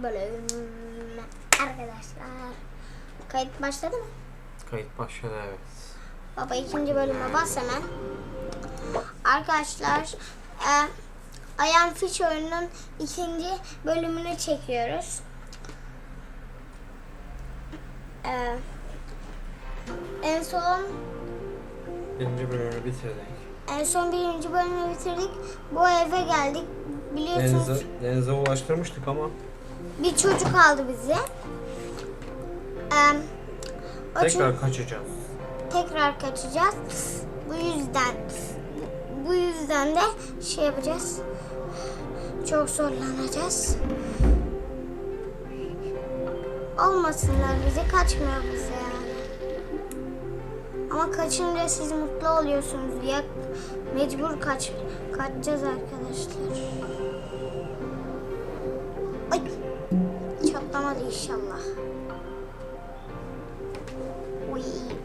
ikinci bölüm. Arkadaşlar. Kayıt başladı mı? Kayıt başladı evet. Baba ikinci bölüme bas hemen. Arkadaşlar e, I Am Fish oyunun ikinci bölümünü çekiyoruz. E, en son Birinci bölümünü bitirdik. en son birinci bölümü bitirdik. Bu eve geldik. Biliyorsunuz Denize, denize ulaştırmıştık ama bir çocuk aldı bizi. E, o çocuk- tekrar kaçacağız. tekrar kaçacağız. Bu yüzden bu yüzden de şey yapacağız. Çok zorlanacağız. Olmasınlar bize kaçmıyor bize yani. Ama kaçınca siz mutlu oluyorsunuz diye mecbur kaç kaçacağız arkadaşlar. İnşallah. Uy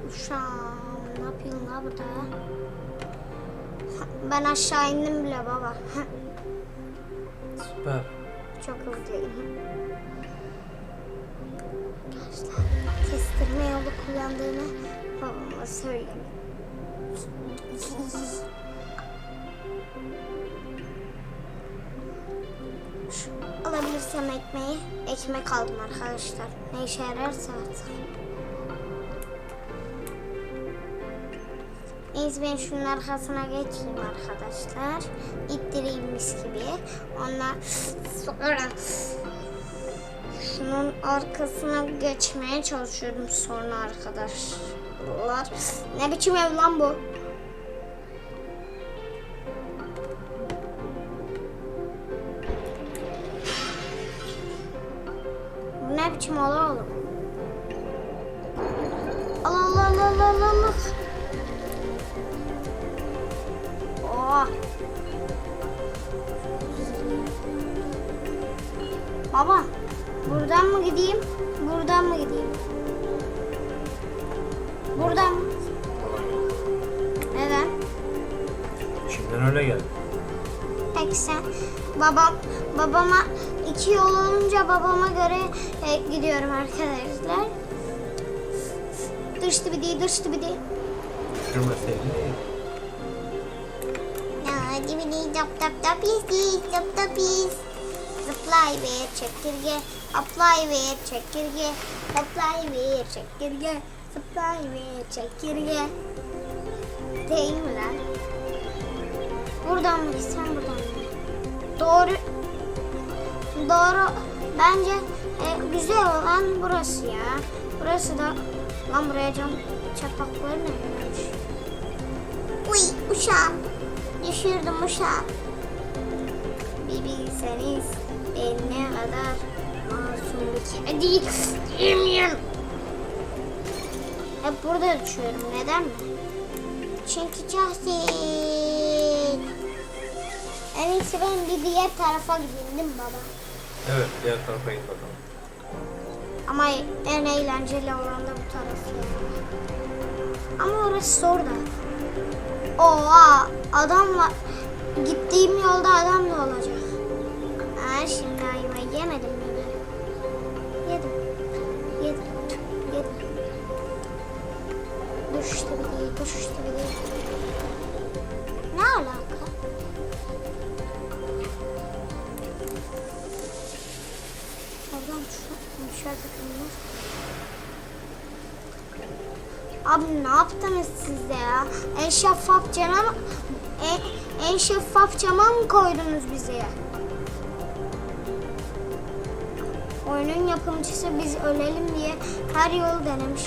uşağım ne yapıyorsun la burada? Ben aşağı indim bile baba. Süper. Çok hızlıyım. Arkadaşlar kestirme yolu kullandığını babama söyleyeyim. Alabilirsem ekmeği, ekmek aldım arkadaşlar. Ne işe yararsa artık. Neyse ben şunun arkasına geçeyim arkadaşlar. İttireyim mis gibi. Ondan sonra şunun arkasına geçmeye çalışıyorum sonra arkadaşlar. Ne biçim ev lan bu? Oda oğlum? Allah Allah Allah Allah Allah Allah. Oh. Baba, buradan mı gideyim? Buradan mı gideyim? Buradan mı? Neden? Şimdiden öyle geldi. Peki sen babam babama iki yol olunca babama göre e, gidiyorum arkadaşlar. Dıştı bir değil, dıştı bir değil. Düşürmeseydin iyi. Ya dibini tap tap tap yes tap tap yes. Zıplay ve çekirge, apply ve çekirge, apply ve çekirge, zıplay ve çekirge. Değil mi lan? Buradan mı gitsem buradan mı? Doğru. Doğru. Bence e, güzel olan burası ya. Burası da lan buraya cam çapakları ne yapmış? Uy uşağım. Düşürdüm uşağım. Bir bilseniz ben ne kadar masum bir kedi değilim. Hep burada düşüyorum. Neden mi? Çünkü cahil. En iyisi ben bir diğer tarafa gideyim baba? Evet diğer tarafa in bakalım. Ama en eğlenceli olan da bu taraf ya. Ama orası zor da. Oha adam var. Gittiğim yolda adam da olacak. Ha şimdi ayvayı yemedim mi ben? Yedim. Yedim. Yedim. Düştü bir değil, düştü bir değil. Ne alaka? Şöyle takılmış. Abi ne yaptınız siz ya? En şeffaf cama mı? En, en şeffaf cama mı koydunuz bize ya? Oyunun yapımcısı biz ölelim diye her yolu denemiş.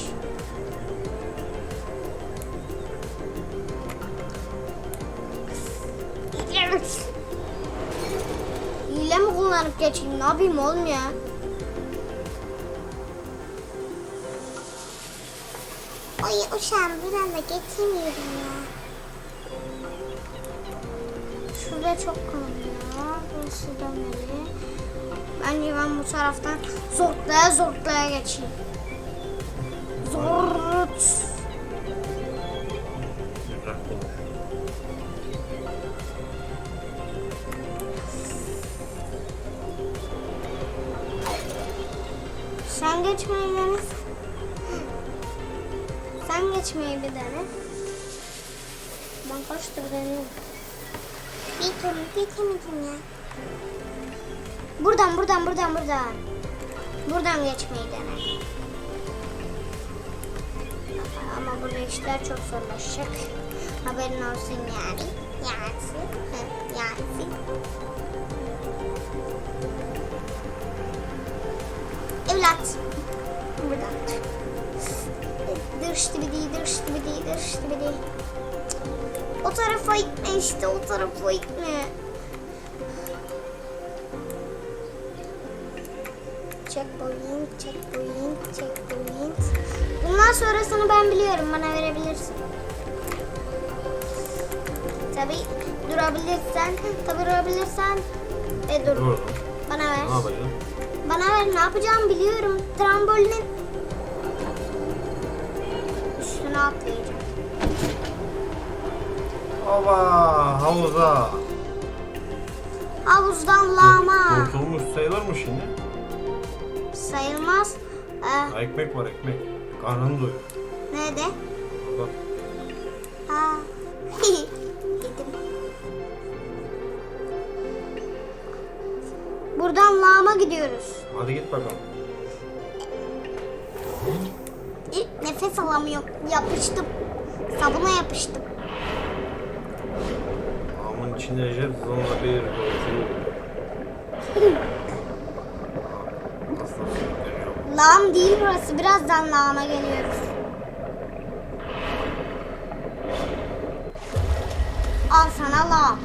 Hile mi kullanıp geçeyim? Ne yapayım oğlum ya? Ay uşağım buradan da geçemiyorum ya. Şurada çok kalın ya. Burası nereye? Bence ben bu taraftan zortlaya zortlaya geçeyim. Zort. Sen geçmeyi geçmeyi bir dene. Ben kaçtır deniyorum. Bir türlü geçemedim ya. Buradan buradan buradan buradan. Buradan geçmeyi dene. Ama burada işler çok zorlaşacak. Haberin olsun yani. Yasin. Hı, Yasin. Evlat. Buradan. Dırıştı bir değil, dırıştı bir değil. O tarafa gitme işte, o tarafa gitme. Checkpoint, checkpoint, checkpoint. Bundan sonrasını ben biliyorum, bana verebilirsin. Tabi durabilirsen, tabi durabilirsen ve dur. Dur. Bana ver. Ne yapacağım? Bana ver ne yapacağımı biliyorum. Trambolinin üstüne atlayacağım. Ova havuza. Havuzdan lağma. Kurtulmuş sayılır mı şimdi? Sayılmaz. Ee, ekmek var ekmek. Karnını doyur. nerede? Bak. Ha. Yedim. Buradan lağma gidiyoruz. Hadi git bakalım. Alamıyorum. Yapıştım. Sabuna yapıştım. Amın içinde jet zonla bir? Lağım değil burası. Birazdan lağma geliyoruz. Al sana lağım.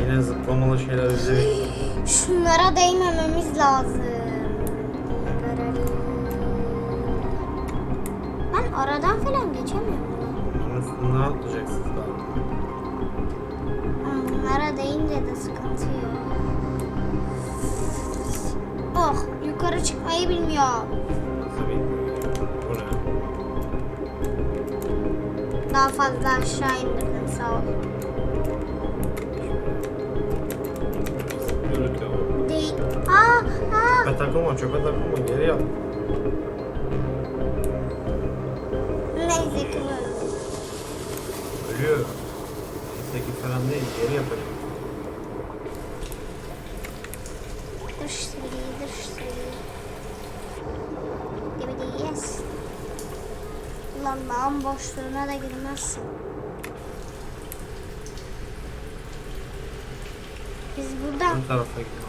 Yine zıplamalı şeyler bizi. Şunlara değmememiz lazım. Ben aradan falan geçemiyorum. Bunun üstünden atlayacaksınız Bunlara değince de sıkıntı yok. Oh yukarı çıkmayı bilmiyor. Nasıl bilmiyorum. Bu ne? Daha fazla aşağı indirdin sağ ol. Takılma, çöpe takılma. Geri yap. Neyse böyle. Ölüyor. Neyse ki falan değil. Geri yapacak. Dış sivri, dış sivri. Dibidi yes. Ulan lağım boşluğuna da girmezsin. Biz buradan Bu tarafa gitmem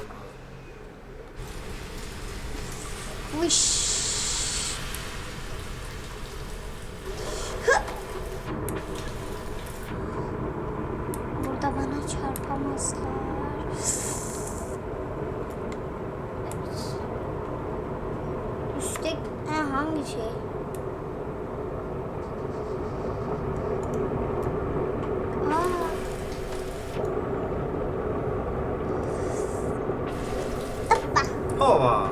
lazım. Vış. Hı. Burada bana çarpamazlar. Evet. Üstte ha, hangi şey? Aa. Hoppa. Hova!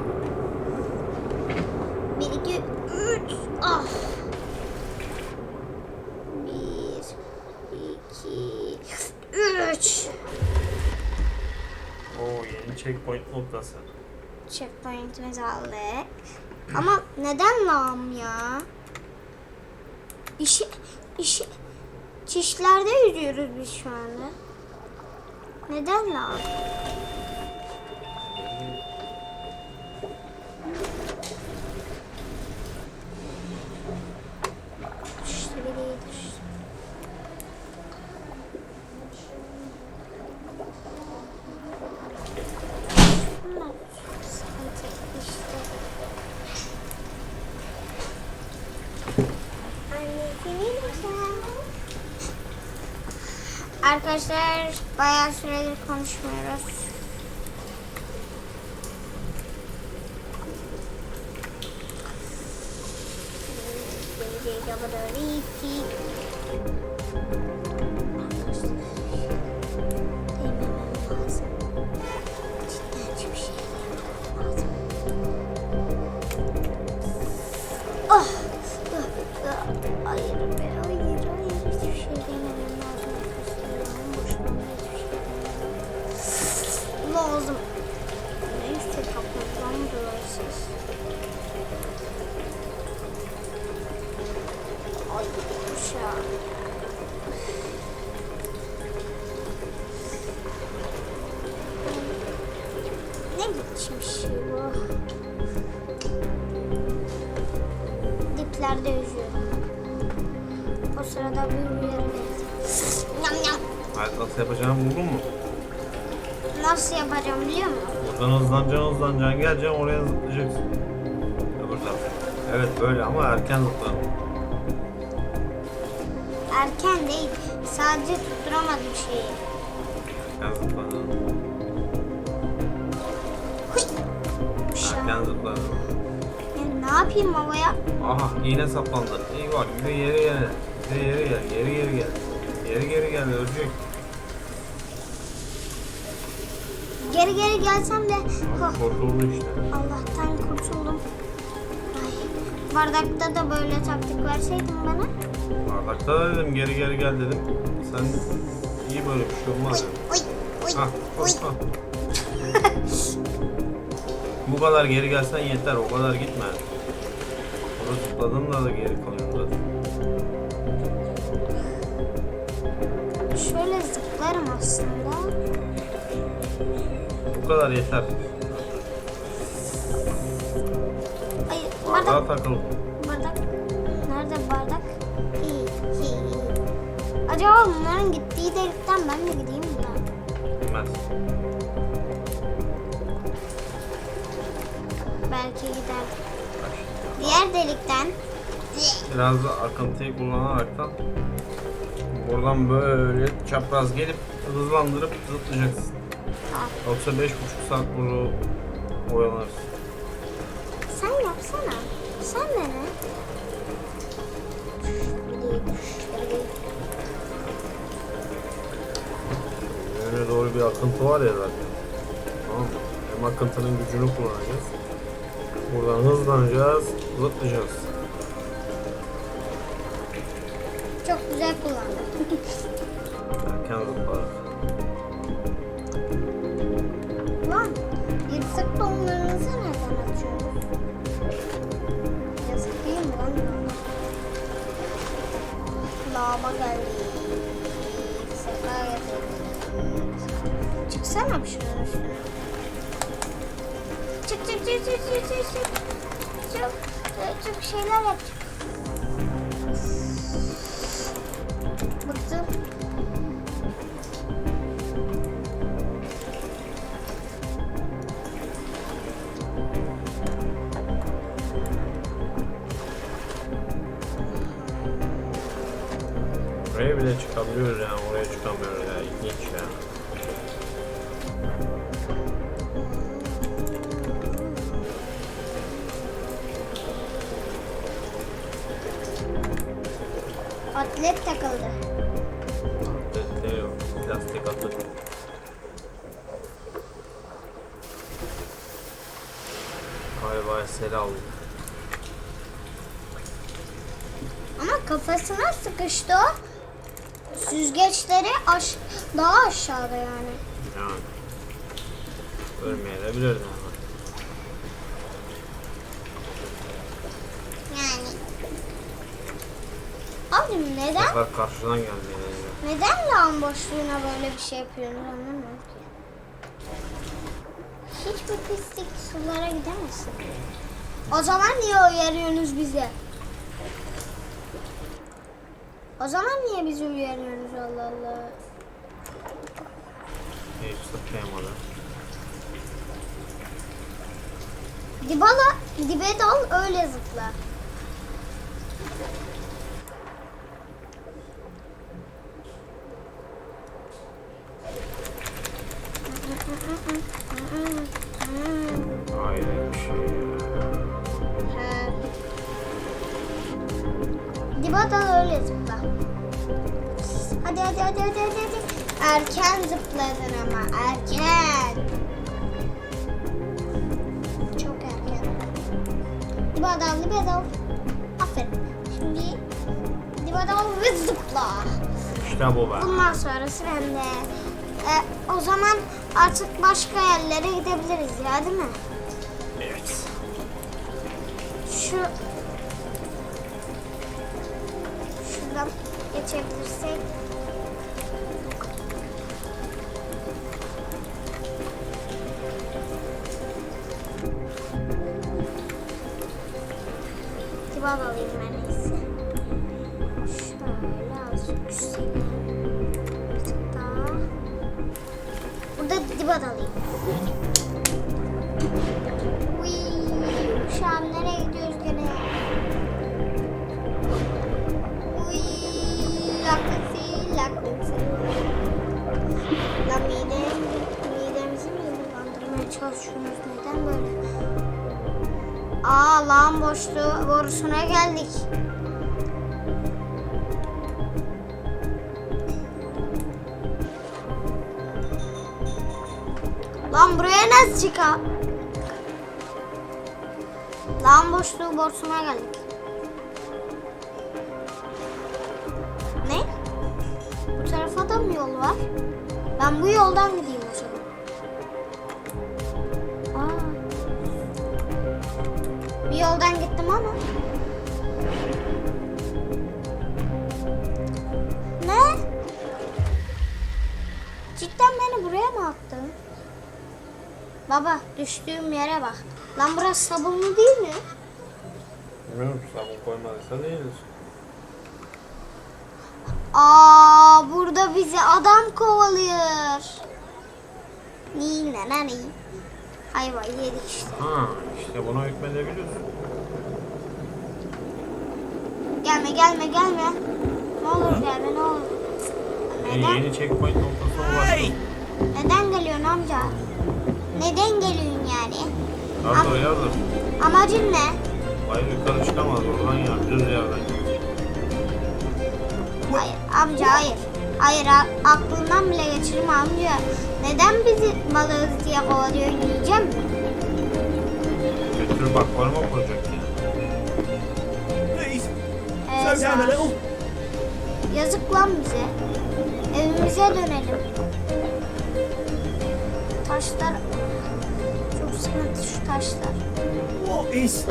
Bir, iki, üç. Ah. Bir, iki, üç. Oo yeni checkpoint noktası. Checkpoint'imizi aldık. Ama neden lağım ya? İşi, işi, çişlerde yüzüyoruz biz şu anda. Neden lağım? İşte bir iyidir. Bunlar sıkıntı işte. Annesinin güzel. Arkadaşlar bayağı süredir konuşmuyoruz. Gelecek kadar iyi Diplerde yüzüyor. O sırada geldi. Yam yam. Nasıl yapacağımı buldun mu? Nasıl yapacağım biliyor musun? Buradan hızlanacaksın hızlanacaksın geleceksin oraya zıplayacaksın. Tarafa. Evet böyle ama erken zıpla. Erken değil. Sadece tutturamadım şeyi. Erken zıpla. Hıy. Şa- Erken zıpla. Ya ne yapayım havaya? Aha iğne saplandı. İyi bak bir de yere gel. Bir de yere gel. Geri geri gel. Geri geri gel ölecek. Geri geri gelsem de oh, Kurtuldu işte. Allah'tan kurtuldum. Ay, bardakta da böyle taktik verseydin bana. Bardakta da dedim geri geri gel dedim. Sen iyi böyle bir şey olmaz. Oy oy Ha, oy. ha. Bu kadar geri gelsen yeter. O kadar gitme. Orada zıpladın da, da geri kalıyorsun zaten. Şöyle zıplarım aslında. Bu kadar yeter. Ay bardak Bardağa takıl. bardak. Nerede bardak? İyi iyi iyi. Acaba bunların gittiği delikten ben de gideyim mi? Gitmez. Belki gider. Diğer delikten. Biraz da akıntıyı kullanaraktan buradan böyle çapraz gelip hızlandırıp zıplayacaksın. Tamam. Yoksa 5,5 saat burada oyalanırsın. Sen yapsana. Sen dene. Öne doğru bir akıntı var ya zaten. Tamam mı? Hem akıntının gücünü kullanacağız. Buradan hızlanacağız, zıplayacağız. Çok güzel kullandın. Erken zıplarak. Lan yırtık donlarınızı nereden atıyorsunuz? Yazık değil mi lan? Lava geldi. Sefa getirdi. Çıksana bir şunun üstüne. Çık çık çık çık çık çık çık. Çık çık şeyler yap. Atlet takıldı. Atlette yok. Plastik atık. Galiba sel aldı. Ama kafasına sıkıştı o. Süzgeçleri aş daha aşağıda yani. Yani. Yani. Abi Bu neden sefer karşıdan gelmeye neden lağım boşluğuna böyle bir şey yapıyorsunuz anlamıyorum ki. Hiçbir pislik sulara gidemezsin. O zaman niye uyarıyorsunuz bize? O zaman niye bizi uyarıyorsunuz Allah Allah? Hiç zıplayamadı. Dibala, dibe dal öyle zıpla. Zıpladın ama erken. Çok erken. Dibe dal dibe dal. Aferin. Şimdi dibe dal ve zıpla. İşte bu be. Bundan sonrası bende. Ee, o zaman artık başka yerlere gidebiliriz ya değil mi? Evet. şu şuradan geçebilirsek bubbling borusuna geldik. Lan buraya nasıl çıkar? Lan boşluğu borsuna geldik. Ne? Bu tarafa da mı yol var? Ben bu yoldan gideyim o zaman. Bir yoldan gittim ama. Baba düştüğüm yere bak. Lan burası sabunlu değil mi? Bilmiyorum sabun koymadıysa değiliz. Aa burada bizi adam kovalıyor. Nine nani. Hayvan yedik işte. Ha işte buna hükmedebiliyorsun. Gelme gelme gelme. Ne olur gelme ne olur. Neden? yeni checkpoint noktasına ulaştım. Neden geliyorsun amca? Neden geliyorsun yani? Yardır yardır. Amacın ne? Hayır yukarı çıkamaz oradan ya. Düz yerden. Hayır amca hayır. Hayır a- aklından bile geçirme amca. Neden bizi balığız diye kovalıyor yiyeceğim mi? Götür bak parmak olacak ya. Please, Ee, slow down a little. Yazık lan bize. Evimize dönelim. Taşlar çok sıkıntı şu taşlar. What is?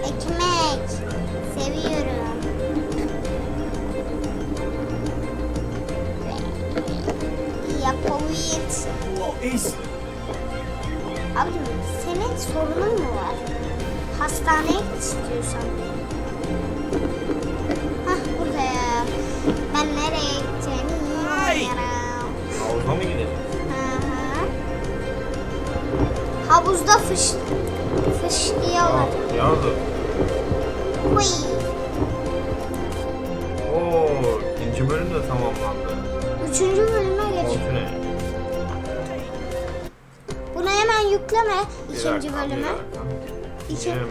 Ekmek. Seviyorum. Yapayım. What is? Abi senin sorunun mu var? Hastaneye git istiyorsan. Hah burada ya. Ben nereye gideceğimi bilmiyorum. Havuza mı Havuzda fış fış diye Aa, olacak. yardır. Huy. Oo, ikinci bölüm de tamamlandı. Üçüncü bölüme geç. Bunu hemen yükleme. İkinci bölüme. İki- hemen